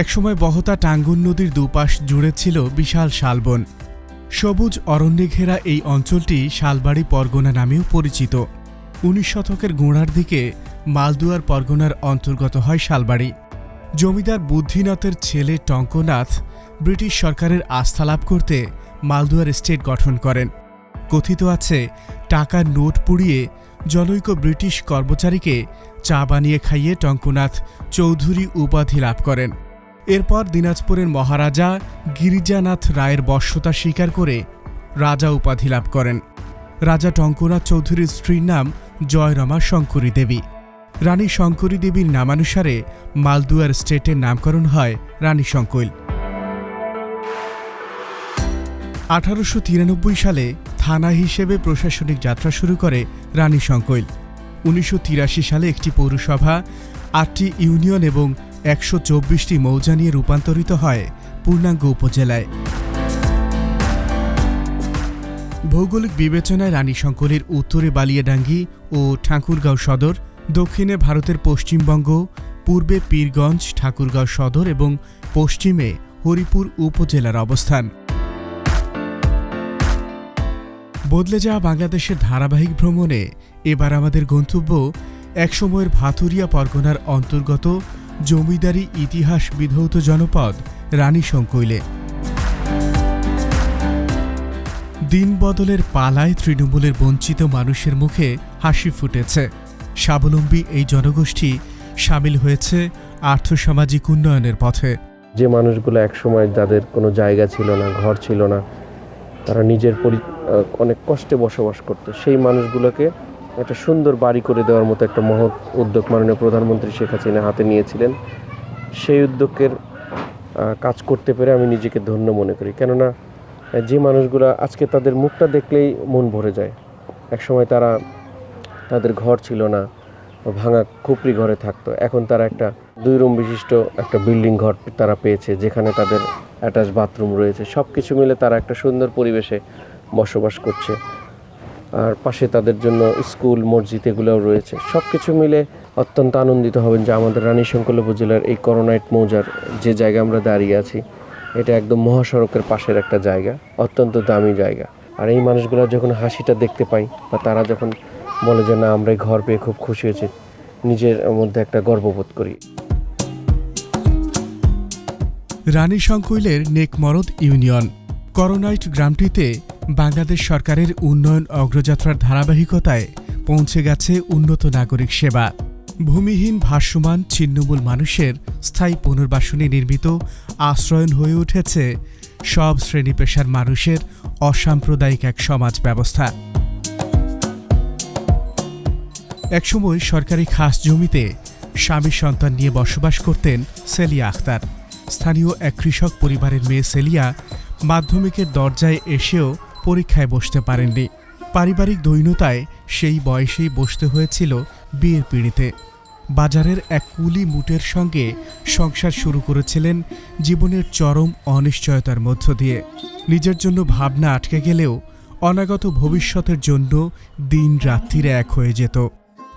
একসময় বহতা টাঙ্গুন নদীর দুপাশ জুড়ে ছিল বিশাল শালবন। সবুজ অরণ্যে ঘেরা এই অঞ্চলটি শালবাড়ি পরগনা নামেও পরিচিত। উনিশ শতকের গোড়ার দিকে মালদুয়ার পরগনার অন্তর্গত হয় শালবাড়ি। জমিদার বুদ্ধিনাথের ছেলে টঙ্কনাথ ব্রিটিশ সরকারের আস্থা লাভ করতে মালদুয়ার স্টেট গঠন করেন। কথিত আছে টাকার নোট পুড়িয়ে জনৈক ব্রিটিশ কর্মচারীকে চা বানিয়ে খাইয়ে টঙ্কনাথ চৌধুরী উপাধি লাভ করেন। এরপর দিনাজপুরের মহারাজা গিরিজানাথ রায়ের বশ্যতা স্বীকার করে রাজা উপাধি লাভ করেন। রাজা টঙ্কনাথ চৌধুরীর স্ত্রীর নাম জয়রমা শঙ্করী দেবী। রানী শঙ্করী দেবীর নামানুসারে মালদুয়ার স্টেটের নামকরণ হয় রানী শঙ্কৈল আঠারোশো তিরানব্বই সালে থানা হিসেবে প্রশাসনিক যাত্রা শুরু করে রানী শঙ্কৈল উনিশশো তিরাশি সালে একটি পৌরসভা, আটটি ইউনিয়ন এবং একশো চব্বিশটি মৌজা নিয়ে রূপান্তরিত হয় পূর্ণাঙ্গ উপজেলায়। ভৌগোলিক বিবেচনায় রানী শঙ্কলের উত্তরে বালিয়াডাঙ্গি ও ঠাকুরগাঁও সদর, দক্ষিণে ভারতের পশ্চিমবঙ্গ, পূর্বে পীরগঞ্জ, ঠাকুরগাঁও সদর এবং পশ্চিমে হরিপুর উপজেলার অবস্থান। বদলে যাওয়া বাংলাদেশের ধারাবাহিক ভ্রমণে এবার আমাদের গন্তব্য একসময়ের ভাতুরিয়া পরগনার অন্তর্গত জমিদারি ইতিহাস বিধৌত জনপদ, রানী শঙ্কৈলে দিন বদলের পালায় তৃণমূলের বঞ্চিত মানুষের মুখে হাসি ফুটেছে। স্বাবলম্বী এই জনগোষ্ঠী সামিল হয়েছে আর্থসামাজিক উন্নয়নের পথে। যে মানুষগুলো একসময় যাদের কোনো জায়গা ছিল না, ঘর ছিল না, তারা নিজের অনেক কষ্টে বসবাস করতো, সেই মানুষগুলোকে একটা সুন্দর বাড়ি করে দেওয়ার মতো একটা মহৎ উদ্যোগ মাননীয় প্রধানমন্ত্রী শেখ হাসিনা হাতে নিয়েছিলেন। সেই উদ্যোগের কাজ করতে পেরে আমি নিজেকে ধন্য মনে করি। কেননা যে মানুষগুলো আজকে তাদের মুখটা দেখলেই মন ভরে যায়। একসময় তারা তাদের ঘর ছিল না, ভাঙা খুপড়ি ঘরে থাকতো। এখন তারা একটা দুই রুম বিশিষ্ট একটা বিল্ডিং ঘর তারা পেয়েছে, যেখানে তাদের অ্যাটাচ বাথরুম রয়েছে। সব কিছু মিলে তারা একটা সুন্দর পরিবেশে বসবাস করছে। আর পাশে তাদের জন্য স্কুল, মসজিদ এগুলোও রয়েছে। সব কিছু মিলে অত্যন্ত আনন্দিত হবেন যে আমাদের রানী শঙ্কল উপজেলার এই করোনাইট মৌজার যে জায়গায় আমরা দাঁড়িয়ে আছি, এটা একদম মহাসড়কের পাশের একটা জায়গা, অত্যন্ত দামি জায়গা। আর এই মানুষগুলো যখন হাসিটা দেখতে পাই, বা তারা যখন বলে যে, না, আমরা এই ঘর পেয়ে খুব খুশি হয়েছি, নিজের মধ্যে একটা গর্ববোধ করি। রানী শঙ্কৈলের নেকমরদ ইউনিয়ন, করোনাইট গ্রামটিতে বাংলাদেশ সরকারের উন্নয়ন অগ্রযাত্রার ধারাবাহিকতায় পৌঁছে গেছে উন্নত নাগরিক সেবা। ভূমিহীন ভাসমান ছিন্নমূল মানুষের স্থায়ী পুনর্বাসনে নির্মিত আশ্রয়ন হয়ে উঠেছে সব শ্রেণি পেশার মানুষের অসাম্প্রদায়িক এক সমাজ ব্যবস্থা। একসময় সরকারি খাস জমিতে স্বামী সন্তান নিয়ে বসবাস করতেন সেলিয়া আখতার। স্থানীয় এক কৃষক পরিবারের মেয়ে সেলিয়া মাধ্যমিকের দরজায় এসেও পরীক্ষায় বসতে পারেননি। পারিবারিক দৈন্যতায় সেই বয়সেই বসতে হয়েছিল বিয়ের পিঁড়িতে। বাজারের এক কুলি মুটের সঙ্গে সংসার শুরু করেছিলেন জীবনের চরম অনিশ্চয়তার মধ্য দিয়ে। নিজের জন্য ভাবনা আটকে গেলেও অনাগত ভবিষ্যতের জন্য দিন রাত্রিরে এক হয়ে যেত।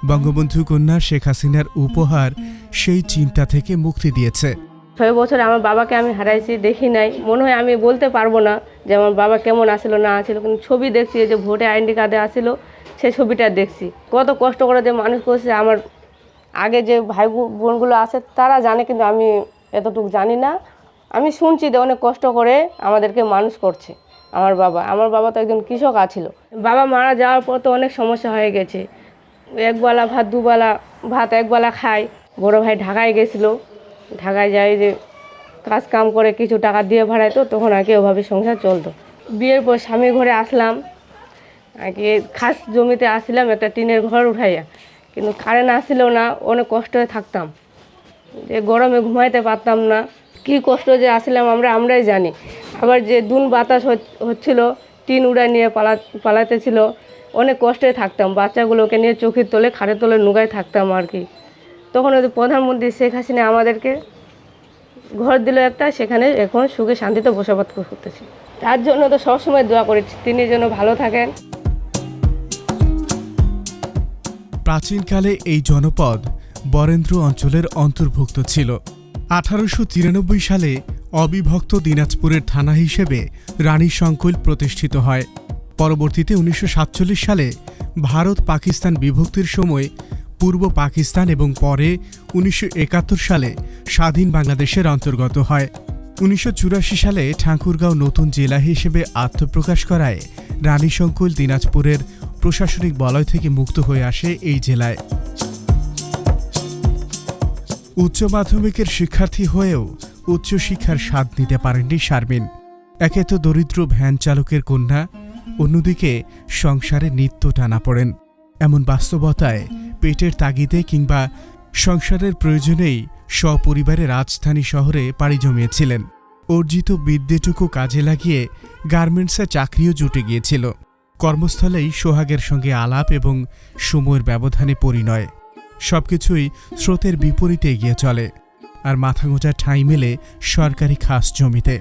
বঙ্গবন্ধু কন্যা শেখ হাসিনার উপহার সেই চিন্তা থেকে মুক্তি দিয়েছে। ছয় বছর আমার বাবাকে আমি হারাইছি, দেখি নাই। মনে হয় আমি বলতে পারব না যে আমার বাবা কেমন আসলো, না আসলো। কিন্তু ছবি দেখছি যে ভোটে আইডি কার্ডে আসলো, সে ছবিটা দেখছি। কত কষ্ট করে যে মানুষ করছে, আমার আগে যে ভাই বোন- বোনগুলো আছে, তারা জানে, কিন্তু আমি এতটুকু জানি না। আমি শুনছি যে অনেক কষ্ট করে আমাদেরকে মানুষ করছে, আমার বাবা। আমার বাবা তো একজন কৃষক আছিল। বাবা মারা যাওয়ার পর তো অনেক সমস্যা হয়ে গেছে। একবেলা ভাত, দুবেলা ভাত, একবেলা খায়। বড় ভাই ঢাকায় গেছিল। ঢাকায় যায় যে কাজ কাম করে কিছু টাকা দিয়ে ভাড়াইতো তখন আর কি ওভাবে সংসার চলতো। বিয়ের পর স্বামীর ঘরে আসলাম, আর কি খাস জমিতে আসলাম একটা টিনের ঘর উঠাইয়া। কিন্তু কারেন্ট আসলেও না, অনেক কষ্টে থাকতাম। যে গরমে ঘুমাইতে পারতাম না, কি কষ্ট যে আসলাম আমরা, আমরাই জানি। আবার যে দুন বাতাস হচ- হচ্ছিল, টিন উড়ায় নিয়ে পালা পালাতেছিল অনেক কষ্টে থাকতাম। বাচ্চাগুলোকে নিয়ে চোখের তোলে খাড়ে তোলে নুগায় থাকতাম আর কি। তখন ওই প্রধানমন্ত্রী শেখ হাসিনা আমাদেরকে ঘর দিল একটা, সেখানে এখন সুখে শান্তিতে বসবাস করতেছি। তার জন্য তো সবসময় দোয়া করেছি তিনি যেন ভালো থাকেন। প্রাচীনকালে এই জনপদ বরেন্দ্র অঞ্চলের অন্তর্ভুক্ত ছিল। আঠারোশো তিরানব্বই সালে অবিভক্ত দিনাজপুরের থানা হিসেবে রানী সংকুল প্রতিষ্ঠিত হয়। পরবর্তীতে উনিশশো সাতচল্লিশ সালে ভারত পাকিস্তান বিভক্তির সময় পূর্ব পাকিস্তান এবং পরে উনিশশো একাত্তর সালে স্বাধীন বাংলাদেশের অন্তর্গত হয়। উনিশশো চুরাশি সালে ঠাকুরগাঁও নতুন জেলা হিসেবে আত্মপ্রকাশ করায় রানীশঙ্কুল দিনাজপুরের প্রশাসনিক বলয় থেকে মুক্ত হয়ে আসে এই জেলায়। উচ্চ মাধ্যমিকের শিক্ষার্থী হয়েও উচ্চশিক্ষার স্বাদ নিতে পারেননি শারমিন। একে তো দরিদ্র ভ্যান চালকের কন্যা, অন্যদিকে সংসারে নিত্য টানা পড়েন। এমন বাস্তবতায়, পেটের তাগিদে কিংবা সংসারের প্রয়োজনেই সপরিবারে রাজধানী শহরে পাড়ি জমিয়েছিলেন। অর্জিত বিদ্যেটুকু কাজে লাগিয়ে গার্মেন্টসে চাকরিও জুটে গিয়েছিল। কর্মস্থলেই সোহাগের সঙ্গে আলাপ এবং সময়ের ব্যবধানে পরিণয়। সবকিছুই স্রোতের বিপরীতে এগিয়ে চলে আর মাথা গোঁজা ঠাঁই মেলে সরকারি খাস জমিতে।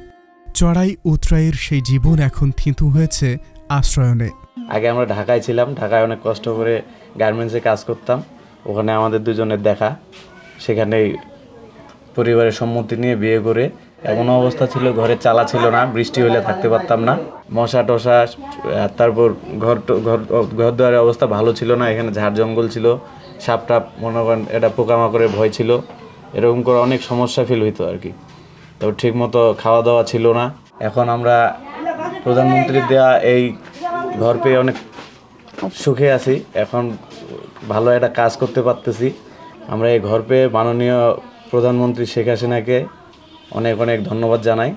চড়াই উতরাইয়ের সেই জীবন এখন থিতু হয়েছে আশ্রয়নে। আগে আমরা ঢাকায় ছিলাম, ঢাকায় অনেক কষ্ট করে গার্মেন্টসে কাজ করতাম। ওখানে আমাদের দুজনের দেখা, সেখানেই পরিবারের সম্মতি নিয়ে বিয়ে করে এমন অবস্থা ছিল, ঘরে চালা ছিল না, বৃষ্টি হলে থাকতে পারতাম না। মশা টশা তারপর ঘর ঘর ঘর দুয়ারের অবস্থা ভালো ছিল না, এখানে ঝাড় জঙ্গল ছিল, সাপ টাপ, মনে করেন এটা পোকামাকড়ের ভয় ছিল, এরকম করে অনেক সমস্যা ফিল হইতো আর কি। তো ঠিক মতো খাওয়া দাওয়া ছিল না। এখন আমরা প্রধানমন্ত্রীর দেয়া এই ঘর পেয়ে অনেক সুখে আছি। এখন ভালো একটা কাজ করতে পারতেছি। আমরা এই ঘর পেয়ে মাননীয় প্রধানমন্ত্রী শেখ হাসিনাকে অনেক অনেক ধন্যবাদ জানাই।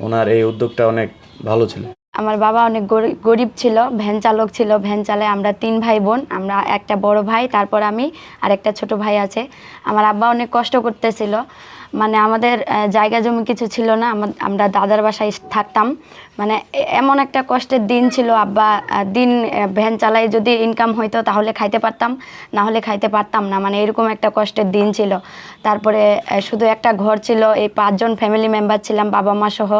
ওনার এই উদ্যোগটা অনেক ভালো ছিল। আমার বাবা অনেক গরি- গরিব ছিল, ভ্যান চালক ছিল। ভ্যান চালায় আমরা তিন ভাই বোন, আমরা একটা বড় ভাই, তারপর আমি আর একটা ছোট ভাই আছে। আমার আব্বা অনেক কষ্ট করতেছিল। মানে আমাদের জায়গা জমি কিছু ছিল না আমরা দাদার বাসায় থাকতাম। মানে এমন একটা কষ্টের দিন ছিল, আব্বা দিন ভ্যান চালাই যদি ইনকাম হইতো তাহলে খাইতে পারতাম, না হলে খাইতে পারতাম না মানে এরকম একটা কষ্টের দিন ছিল। তারপরে শুধু একটা ঘর ছিল, এই পাঁচজন ফ্যামিলি মেম্বার ছিলাম, বাবা, মা সহ।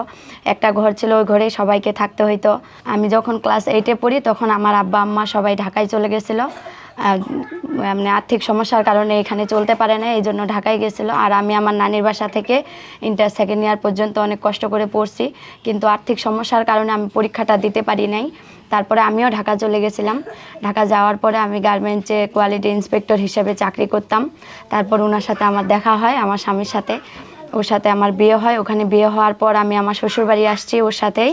একটা ঘর ছিল, ওই ঘরেই সবাইকে থাকতে হইতো। আমি যখন ক্লাস এইটে পড়ি, তখন আমার আব্বা, আম্মা সবাই ঢাকায় চলে গেছিল। মানে আর্থিক সমস্যার কারণে এখানে চলতে পারে না, এই জন্য ঢাকায় গেছিল। আর আমি আমার নানির বাসা থেকে ইন্টার সেকেন্ড ইয়ার পর্যন্ত অনেক কষ্ট করে পড়ছি, কিন্তু আর্থিক সমস্যার কারণে আমি পরীক্ষাটা দিতে পারি নাই। তারপরে আমিও ঢাকা চলে গেছিলাম। ঢাকা যাওয়ার পরে আমি গার্মেন্টসে কোয়ালিটি ইন্সপেক্টর হিসেবে চাকরি করতাম। তারপর ওনার সাথে আমার দেখা হয়, আমার স্বামীর সাথে। ওর সাথে আমার বিয়ে হয়। ওখানে বিয়ে হওয়ার পর আমি আমার শ্বশুর বাড়ি আসছি ওর সাথেই।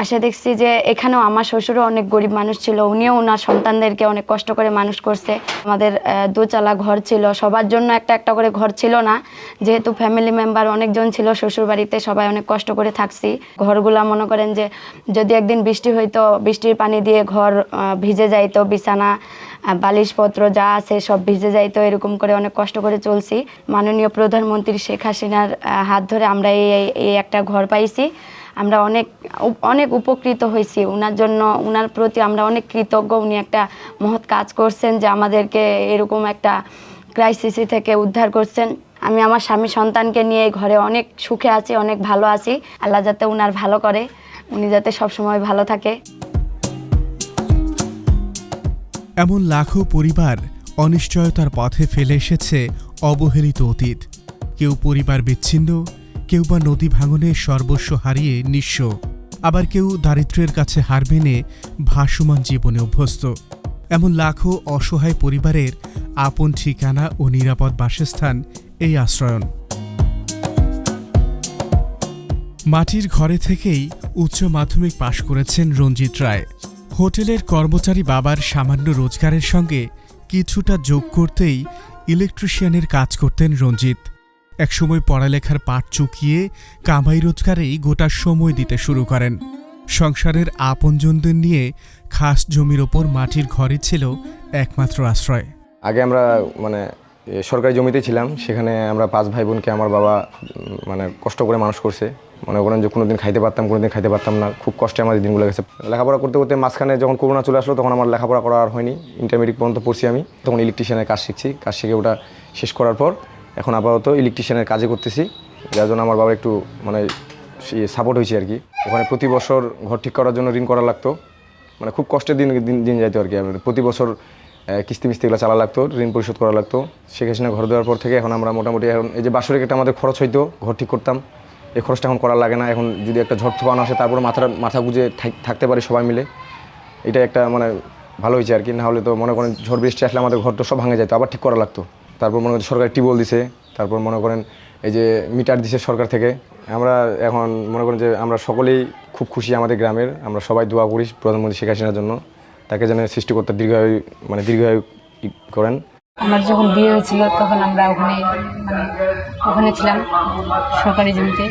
আসে দেখছি যে এখানেও আমার শ্বশুরও অনেক গরিব মানুষ ছিল। উনিও ওনার সন্তানদেরকে অনেক কষ্ট করে মানুষ করছে। আমাদের দোচালা ঘর ছিল। সবার জন্য একটা একটা করে ঘর ছিল না। যেহেতু ফ্যামিলি মেম্বার অনেকজন ছিল শ্বশুর বাড়িতে সবাই অনেক কষ্ট করে থাকছি। ঘরগুলা মনে করেন যে যদি একদিন বৃষ্টি হইতো, বৃষ্টির পানি দিয়ে ঘর ভিজে যাইতো, বিছানা বালিশপত্র যা আছে সব ভিজে যাইতো এরকম করে অনেক কষ্ট করে চলছি। মাননীয় প্রধানমন্ত্রী শেখ হাসিনার হাত ধরে আমরা এই একটা ঘর পাইছি। আমরা অনেক অনেক উপকৃত হয়েছি। ওনার জন্য ওনার প্রতি আমরা অনেক কৃতজ্ঞ। উনি একটা মহৎ কাজ করছেন যে আমাদেরকে এরকম একটা ক্রাইসিসি থেকে উদ্ধার করছেন। আমি আমার স্বামী সন্তানকে নিয়ে ঘরে অনেক সুখে আছি, অনেক ভালো আছি। আল্লাহ যাতে উনার ভালো করে, উনি যাতে সবসময় ভালো থাকে। এমন লাখো পরিবার অনিশ্চয়তার পথে ফেলে এসেছে অবহেলিত অতীত। কেউ পরিবার বিচ্ছিন্ন, কেউ বা নদী ভাঙনে সর্বস্ব হারিয়ে নিঃস্ব। আবার কেউ দারিদ্র্যের কাছে হার মেনে ভাসমান জীবনে অভ্যস্ত। এমন লাখো অসহায় পরিবারের আপন ঠিকানা ও নিরাপদ বাসস্থান এই আশ্রয়ন। মাটির ঘরে থেকেই উচ্চ মাধ্যমিক পাশ করেছেন রঞ্জিত রায়। হোটেলের কর্মচারী বাবার সামান্য রোজগারের সঙ্গে কিছুটা যোগ করতেই ইলেকট্রিশিয়ানের কাজ করতেন রঞ্জিত। একসময় পড়ালেখার পাঠ চুকিয়ে কামাই রোজগারেই গোটা সময় দিতে শুরু করেন। সংসারের আপনজনদের নিয়ে খাস জমির ওপর মাটির ঘরে ছিল একমাত্র আশ্রয়। আগে আমরা মানে সরকারি জমিতে ছিলাম, সেখানে আমরা পাঁচ ভাই বোনকে আমার বাবা মানে কষ্ট করে মানুষ করছে। মনে করেন যে কোনো দিন খাইতে পারতাম কোনো দিন খাইতে পারতাম না। খুব কষ্টে আমাদের দিনগুলো গেছে। লেখাপড়া করতে করতে মাঝখানে যখন করোনা চলে আসলো, তখন আমার লেখাপড়া করা আর হয়নি। ইন্টারমিডিয়েট পর্যন্ত পড়ছি আমি। তখন ইলেকট্রিশিয়ানের কাজ শিখছি। কাজ শিখে ওটা শেষ করার পর এখন আপাতত ইলেকট্রিশিয়ানের কাজে করতেছি। যার জন্য আমার বাবা একটু মানে সাপোর্ট হয়েছে আর কি। ওখানে প্রতি বছর ঘর ঠিক করার জন্য ঋণ করা লাগতো। মানে খুব কষ্টের দিন দিন দিন যাইতো আর কি। প্রতি বছর কিস্তি মিস্তি এগুলো চালা লাগতো, ঋণ পরিশোধ করা লাগতো। হাসিনা ঘর দেওয়ার পর থেকে এখন আমরা মোটামুটি এখন এই যে বাসরের একটা আমাদের খরচ হইতো, ঘর ঠিক করতাম। এই খরচটা এখন করা লাগে না। এখন যদি একটা ঝড় তুফান আসে, তারপরে মাথাটা, মাথা গুঁজে থাক- থাকতে পারি সবাই মিলে। এটা একটা মানে ভালো হয়েছে আর কি। না হলে তো মনে করেন ঝড় বৃষ্টি আসলে আমাদের ঘর তো সব ভাঙে যেত, আবার ঠিক করা লাগতো। তারপর মনে করেন সরকার টিউবওয়েল দিছে, তারপর মনে করেন এই যে মিটার দিছে সরকার থেকে। আমরা এখন মনে করেন যে আমরা সকলেই খুব খুশি আমাদের গ্রামের। আমরা সবাই দোয়া করি প্রধানমন্ত্রী শেখ হাসিনার জন্য, তাকে যেন সৃষ্টিকর্তা দীর্ঘায়ু মানে দীর্ঘায়ু করেন। আমার যখন বিয়ে হয়েছিল, তখন আমরা ওখানে মানে ওখানে ছিলাম সরকারি জমিতে।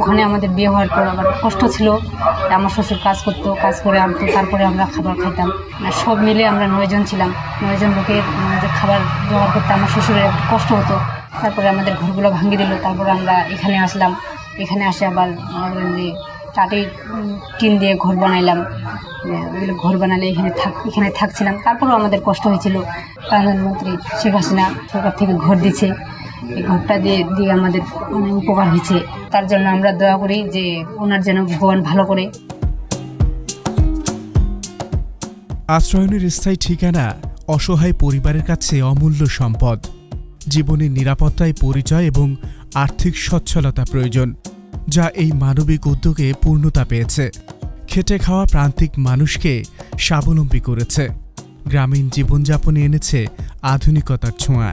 ওখানে আমাদের বিয়ে হওয়ার পর আমার কষ্ট ছিল, আমার শ্বশুর কাজ করতো, কাজ করে আনতো, তারপরে আমরা খাবার খাইতাম। মানে সব মিলে আমরা নয়জন ছিলাম। নয়জন লোকের মানে খাবার জোগাড় করতে আমার শ্বশুরের একটু কষ্ট হতো। তারপরে আমাদের ঘরগুলো ভাঙিয়ে দিল, তারপরে আমরা এখানে আসলাম। এখানে আসে আবার যে টাটির টিন দিয়ে ঘর বানাইলাম। মানে ওগুলো ঘর বানালে এখানে থাক, এখানে থাকছিলাম। তারপরেও আমাদের কষ্ট হয়েছিল। প্রধানমন্ত্রী শেখ হাসিনা সরকার থেকে ঘর দিচ্ছে এই ঘরটা দিয়ে দিয়ে আমাদের উপকার হয়েছে, তার জন্য আমরা দোয়া করি যে ওনার যেন ভগবান ভালো করে। আশ্রয়নের স্থায়ী ঠিকানা অসহায় পরিবারের কাছে অমূল্য সম্পদ। জীবনের নিরাপত্তায় পরিচয় এবং আর্থিক সচ্ছলতা প্রয়োজন, যা এই মানবিক উদ্যোগে পূর্ণতা পেয়েছে। খেটে খাওয়া প্রান্তিক মানুষকে স্বাবলম্বী করেছে। গ্রামীণ জীবনযাপনে এনেছে আধুনিকতার ছোঁয়া।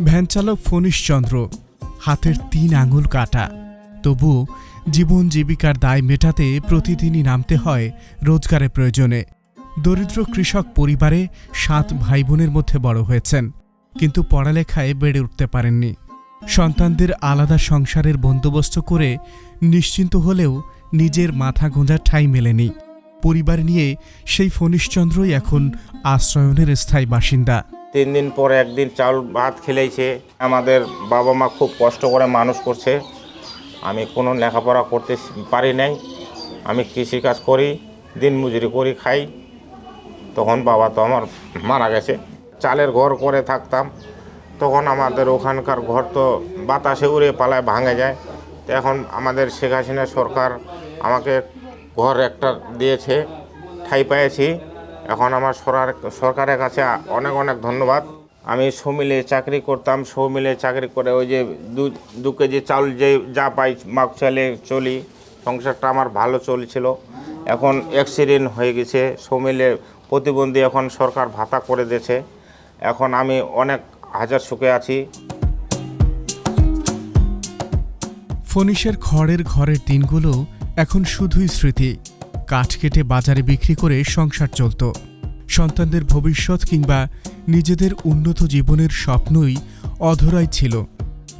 ভ্যানচালক ফণীশ চন্দ্র, হাতের তিন আঙুল কাটা। তবু জীবন জীবিকার দায় মেটাতে প্রতিদিনই নামতে হয় রোজগারের প্রয়োজনে। দরিদ্র কৃষক পরিবারে সাত ভাই বোনের মধ্যে বড় হয়েছেন, কিন্তু পড়ালেখায় বেড়ে উঠতে পারেননি। সন্তানদের আলাদা সংসারের বন্দোবস্ত করে নিশ্চিন্ত হলেও নিজের মাথা গোঁজার ঠাঁই মেলেনি। পরিবার নিয়ে সেই ফণীশচন্দ্রই এখন আশ্রয়নের স্থায়ী বাসিন্দা। তিন দিন পর একদিন চাউল ভাত খেলেছে আমাদের বাবা মা খুব কষ্ট করে মানুষ করছে। আমি কোনো লেখাপড়া করতে পারি নাই। আমি কৃষিকাজ করি, দিন মজুরি করি, খাই। তখন বাবা তো আমার মারা গেছে। চালের ঘর করে থাকতাম। তখন আমাদের ওখানকার ঘর তো বাতাসে উড়ে পালায়, ভাঙে যায়। তো এখন আমাদের শেখ হাসিনা সরকার আমাকে ঘর একটা দিয়েছে। ঠাই পেয়েছি এখন আমার সরকার সরকারের কাছে অনেক অনেক ধন্যবাদ। আমি সমিলে চাকরি করতাম, সমিলে চাকরি করে ওই যে দু দু কেজি চাউল যে যা পাই মাক চালে চলি, সংসারটা আমার ভালো চলছিল। এখন অ্যাক্সিডেন্ট হয়ে গেছে, সমিলে প্রতিবন্ধী এখন সরকার ভাতা করে দিয়েছে। এখন আমি অনেক হাজার সুখে আছি। ফনিশের খড়ের ঘরের দিনগুলো এখন শুধুই স্মৃতি। কাঠ কেটে বাজারে বিক্রি করে সংসার চলত। সন্তানদের ভবিষ্যৎ কিংবা নিজেদের উন্নত জীবনের স্বপ্নই অধরাই ছিল।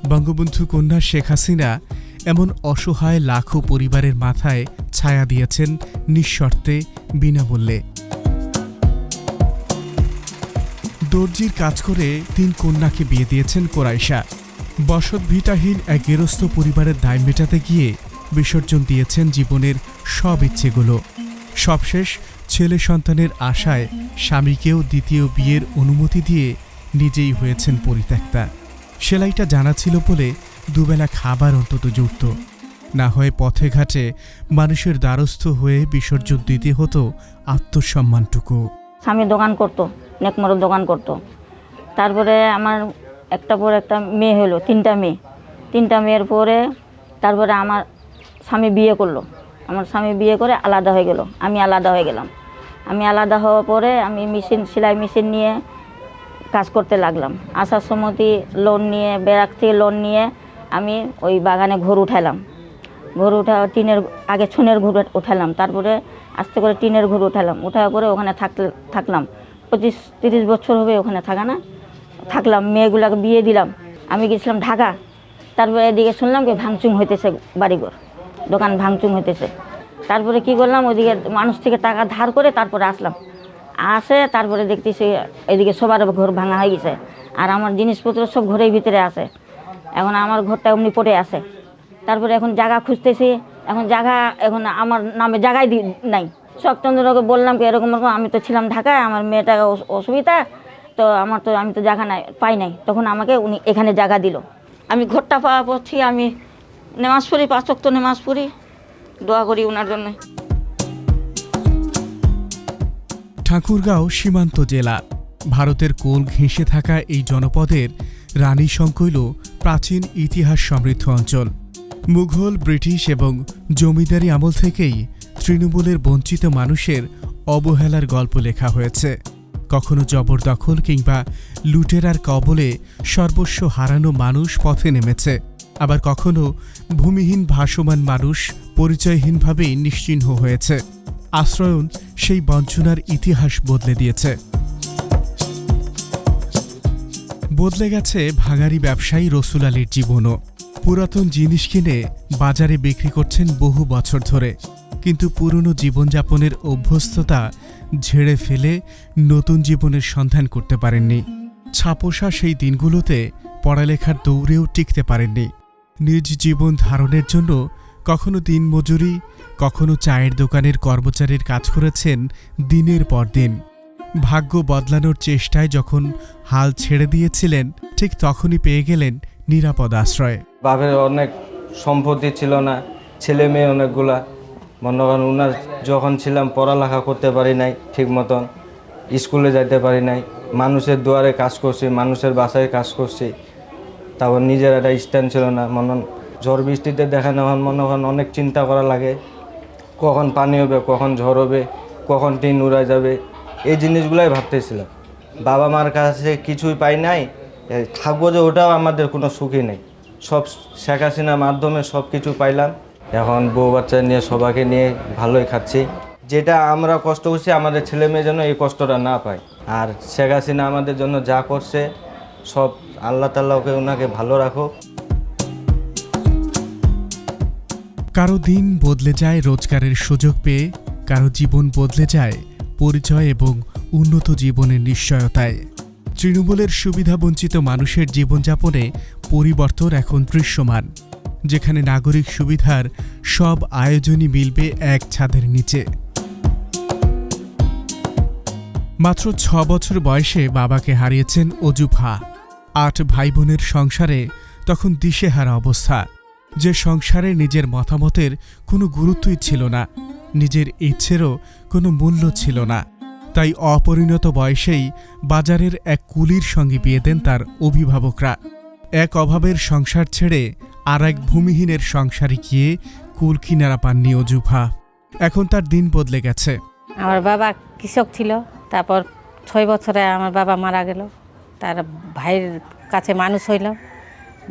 বঙ্গবন্ধু কন্যা শেখ হাসিনা এমন অসহায় লাখো পরিবারের মাথায় ছায়া দিয়েছেন নিঃশর্তে, বিনামূল্যে। দর্জির কাজ করে তিন কন্যাকে বিয়ে দিয়েছেন কোরাইশা। বসত ভিটাহীন এক গেরস্থ পরিবারের দায় মেটাতে গিয়ে বিসর্জন দিয়েছেন জীবনের সব ইচ্ছেগুলো। সবশেষ, ছেলে সন্তানের আশায় স্বামীকেও দ্বিতীয় বিয়ের অনুমতি দিয়ে নিজেই হয়েছেন পরিত্যক্তা। সেলাইটা জানা ছিল বলে দুবেলা খাবার অন্তত জুটত। না হয় পথে ঘাটে মানুষের দ্বারস্থ হয়ে বিসর্জন দিতে হতো আত্মসম্মানটুকু। স্বামী দোকান করতো নেকমরোর দোকান করতো। তারপরে আমার একটা পর একটা মেয়ে হলো, তিনটা মেয়ে। তিনটা মেয়ের পরে তারপরে আমার স্বামী বিয়ে করল। আমার স্বামী বিয়ে করে আলাদা হয়ে গেল। আমি আলাদা হয়ে গেলাম। আমি আলাদা হওয়ার পরে আমি মেশিন, সেলাই মেশিন নিয়ে কাজ করতে লাগলাম। আসার সময়তে লোন নিয়ে, ব্যারাক থেকে লোন নিয়ে আমি ওই বাগানে ঘর উঠালাম ঘর উঠা, টিনের আগে ছুনের ঘর উঠালাম তারপরে আস্তে করে টিনের ঘর উঠালাম উঠার পরে ওখানে থাকতে থাকলাম। পঁচিশ, তিরিশ বছর হবে ওখানে থাকা না? থাকলাম। মেয়েগুলোকে বিয়ে দিলাম। আমি গেছিলাম ঢাকা। তারপরে এদিকে শুনলাম কি ভাঙচুং হইতেছে বাড়িঘর। দোকান ভাঙচুং হইতেছে। তারপরে কি করলাম? ওইদিকে মানুষ থেকে টাকা ধার করে তারপরে আসলাম। আসে, তারপরে দেখতেছি এদিকে সবার ঘর ভাঙা হয়ে গেছে। আর আমার জিনিসপত্র সব ঘরের ভিতরে আছে। এখন আমার ঘরটা এমনি পড়ে আছে। তারপরে এখন জায়গা খুঁজতেছি। এখন জায়গা, এখন আমার নামে জায়গায় নাই। শখচন্দ্রকে বললাম কি, এরকম এরকম, আমি তো ছিলাম ঢাকায়, আমার মেয়েটা অসুবিধা। তো আমার তো, আমি তো জায়গা নাই, পাই নাই। তখন আমাকে উনি এখানে জায়গা দিল। আমি ঘরটা পাওয়া পড়ছি আমি নেমাজ পড়ি, পাঁচ ওয়াক্ত নেমাজ পড়ি, দোয়া করি ওনার জন্য। ঠাকুরগাঁও সীমান্ত জেলা। ভারতের কোল ঘেঁষে থাকা এই জনপদের রানী সংকৈল প্রাচীন ইতিহাস সমৃদ্ধ অঞ্চল। মুঘল, ব্রিটিশ এবং জমিদারি আমল থেকেই তৃণমূলের বঞ্চিত মানুষের অবহেলার গল্প লেখা হয়েছে। কখনো জবরদখল কিংবা লুটেরার কবলে সর্বস্ব হারানো মানুষ পথে নেমেছে। আবার কখনো ভূমিহীন ভাসমান মানুষ পরিচয়হীনভাবেই নিশ্চিহ্ন হয়েছে। আশ্রয়ন সেই বঞ্চনার ইতিহাস বদলে দিয়েছে। বদলে গেছে ভাঙারি ব্যবসায়ী রসুল আলীর জীবনও। পুরাতন জিনিস কিনে বাজারে বিক্রি করছেন বহু বছর ধরে। কিন্তু পুরনো জীবনযাপনের অভ্যস্ততা ঝেড়ে ফেলে নতুন জীবনের সন্ধান করতে পারেননি। ছাপোষা সেই দিনগুলোতে পড়ালেখার দৌড়েও টিকতে পারেননি। নিজ জীবন ধারণের জন্য কখনো দিনমজুরি কখনো চায়ের দোকানের কর্মচারীর কাজ করেছেন দিনের পর দিন। ভাগ্য বদলানোর চেষ্টায় যখন হাল ছেড়ে দিয়েছিলেন, ঠিক তখনই পেয়ে গেলেন নিরাপদ আশ্রয়। বাপের অনেক সম্পত্তি ছিল না, ছেলে মেয়ে অনেকগুলা। মনে করেন উনার যখন ছিলাম, পড়ালেখা করতে পারি নাই ঠিক মতন, স্কুলে যাইতে পারি নাই। মানুষের দুয়ারে কাজ করছি, মানুষের বাসায় কাজ করছি। তারপর নিজের একটা স্ট্যান্ড ছিল না। মনে ঝড় বৃষ্টিতে দেখা নেওয়া মনে করেন অনেক চিন্তা করা লাগে। কখন পানি হবে, কখন ঝড় হবে, কখন টিন উড়া যাবে, এই জিনিসগুলাই ভাবতেছিলাম। বাবা মার কাছে কিছুই পাই নাই থাকব যে ওটাও আমাদের কোনো সুখী নেই। সব শেখ হাসিনার মাধ্যমে সব কিছু পাইলাম। এখন বউ বাচ্চা নিয়ে সবাইকে নিয়ে ভালোই খাচ্ছি। যেটা আমরা কষ্ট করছি, আমাদের ছেলে মেয়ে যেন এই কষ্টটা না পায়। আর শেখ হাসিনা আমাদের জন্য যা করছে, সব আল্লাহ তাল্লাহকে ওনাকে ভালো রাখো। কারও দিন বদলে যায় রোজগারের সুযোগ পেয়ে, কারও জীবন বদলে যায় পরিচয় এবং উন্নত জীবনের নিশ্চয়তায়। তৃণমূলের সুবিধাবঞ্চিত মানুষের জীবনযাপনে পরিবর্তন এখন দৃশ্যমান, যেখানে নাগরিক সুবিধার সব আয়োজনই মিলবে এক ছাদের নিচে। মাত্র ছ বছর বয়সে বাবাকে হারিয়েছেন অজুভা আট ভাই বোনের সংসারে তখন দিশেহারা অবস্থা। যে সংসারে নিজের মতামতের কোনো গুরুত্বই ছিল না, নিজের ইচ্ছেরও কোনো মূল্য ছিল না। তাই অপরিণত বয়সেই বাজারের এক কুলির সঙ্গে বিয়ে দেন তার অভিভাবকরা। এক অভাবের সংসার ছেড়ে আর এক ভূমিহীনের সংসারে গিয়ে কুল কিনারা পাননি অজুভা এখন তার দিন বদলে গেছে। আমার বাবা কৃষক ছিল, তারপর ছয় বছরে আমার বাবা মারা গেল। তার ভাইয়ের কাছে মানুষ হইল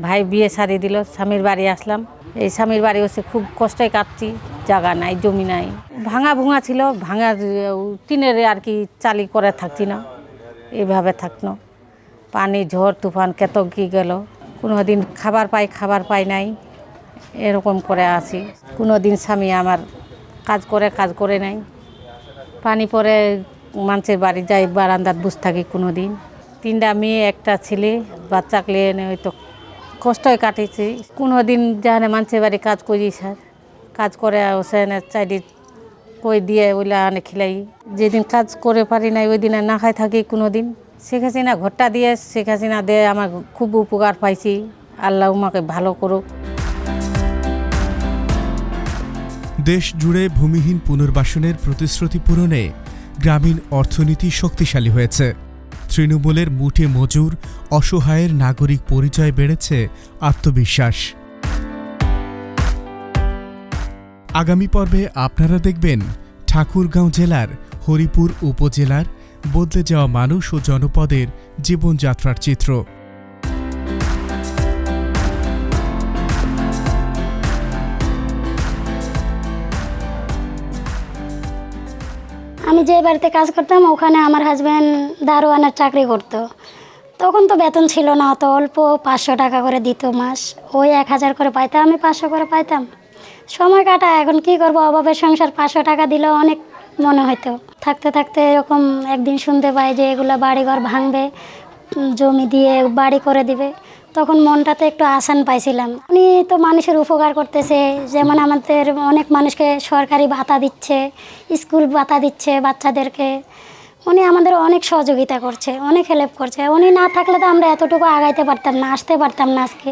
ভাই বিয়ে শাদি দিল, স্বামীর বাড়ি আসলাম। এই স্বামীর বাড়ি হচ্ছে খুব কষ্টে কাটছি জায়গা নাই, জমি নাই। ভাঙা ভুঙা ছিল, ভাঙা টিনের আর কি চালি করে থাকছি না এইভাবে থাকনো পানি, ঝড়, তুফান, কত কি গেল কোনো দিন খাবার পাই খাবার পাই নাই, এরকম করে আছি। কোনো দিন স্বামী আমার কাজ করে কাজ করে নাই। পানি পরে মানুষের বাড়ি যাই বারান্দার বুঝ থাকি কোনো দিন তিনটা মেয়ে, একটা ছেলে, বাচ্চা বাচ্চাকে এনে হয়তো কষ্টই কাটিয়েছি কোনো দিন যেখানে মানুষের বাড়ি কাজ করি, স্যার। কাজ করে ওখানে চাইডি কই দিয়ে ওইলা আনে খিলাই। যেদিন কাজ করে পারি নাই, ওই দিনে না খাই থাকি কোনো দিন শেখ হাসিনা ঘরটা দিয়ে, শেখ হাসিনা দিয়ে আমার খুব উপকার পাইছি। আল্লাহ আমাকে ভালো করুক। দেশ জুড়ে ভূমিহীন পুনর্বাসনের প্রতিশ্রুতি পূরণে গ্রামীণ অর্থনীতি শক্তিশালী হয়েছে। তৃণমূলের মুঠে মজুর, অসহায়ের নাগরিক পরিচয় বেড়েছে আত্মবিশ্বাস। আগামী পর্বে আপনারা দেখবেন ঠাকুরগাঁও জেলার, হরিপুর উপজেলার, বদলে যাওয়া মানুষ ও জনপদের জীবনযাত্রার চিত্র। আমি যে বাড়িতে কাজ করতাম, ওখানে আমার হাজব্যান্ড দারোয়ানের চাকরি করতো। তখন তো বেতন ছিল না, অত অল্প, পাঁচশো টাকা করে দিত মাস। ওই এক হাজার করে পাইতাম আমি পাঁচশো করে পাইতাম। সময় কাটা এখন কি করব? অভাবের সংসার, পাঁচশো টাকা দিলেও অনেক মনে হতো থাকতে থাকতে এরকম একদিন শুনতে পাই যে এগুলো বাড়িঘর ভাঙবে জমি দিয়ে বাড়ি করে দিবে। তখন মনটাতে একটু আসান পাইছিলাম। উনি তো মানুষের উপকার করতেছে, যেমন আমাদের অনেক মানুষকে সরকারি ভাতা দিচ্ছে, স্কুল ভাতা দিচ্ছে বাচ্চাদেরকে। উনি আমাদের অনেক সহযোগিতা করছে, অনেক হেল্প করছে। উনি না থাকলে তো আমরা এতটুকু আগাইতে পারতাম না, আসতে পারতাম না আজকে।